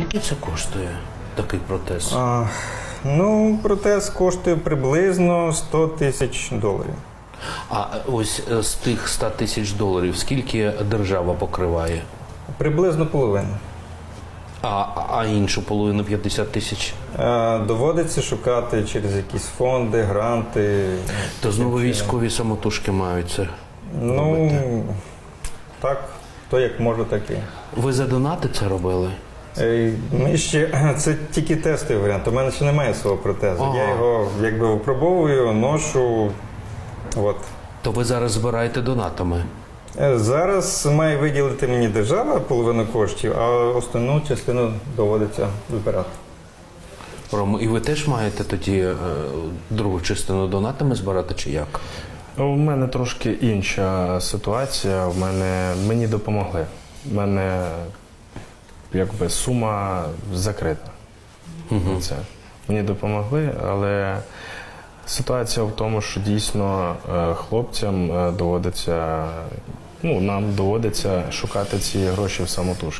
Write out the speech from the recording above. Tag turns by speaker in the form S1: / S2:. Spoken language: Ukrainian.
S1: Скільки це коштує такий протез?
S2: А, ну, протез коштує приблизно 100 тисяч доларів.
S1: А ось е, з тих 100 тисяч доларів скільки держава покриває?
S2: Приблизно половину.
S1: А, а іншу половину 50 тисяч?
S2: Е, доводиться шукати через якісь фонди, гранти.
S1: То знову військові самотужки мають це.
S2: Ну, так, хто як може, так і.
S1: Ви за донати це робили?
S2: Е, Ми ще це тільки тестовий варіант. У мене ще немає свого протезу.
S1: Ага.
S2: Я його якби випробовую, ношу. От.
S1: То ви зараз збираєте донатами.
S2: Е, Зараз має виділити мені держава половину коштів, а основну частину доводиться збирати.
S1: Ром, і ви теж маєте тоді е, другу частину донатами збирати чи як?
S3: У мене трошки інша ситуація. В мене мені допомогли. У мене якби сума закрита. Це. Мені допомогли, але ситуація в тому, що дійсно е, хлопцям е, доводиться, ну нам доводиться шукати ці гроші в самотужки.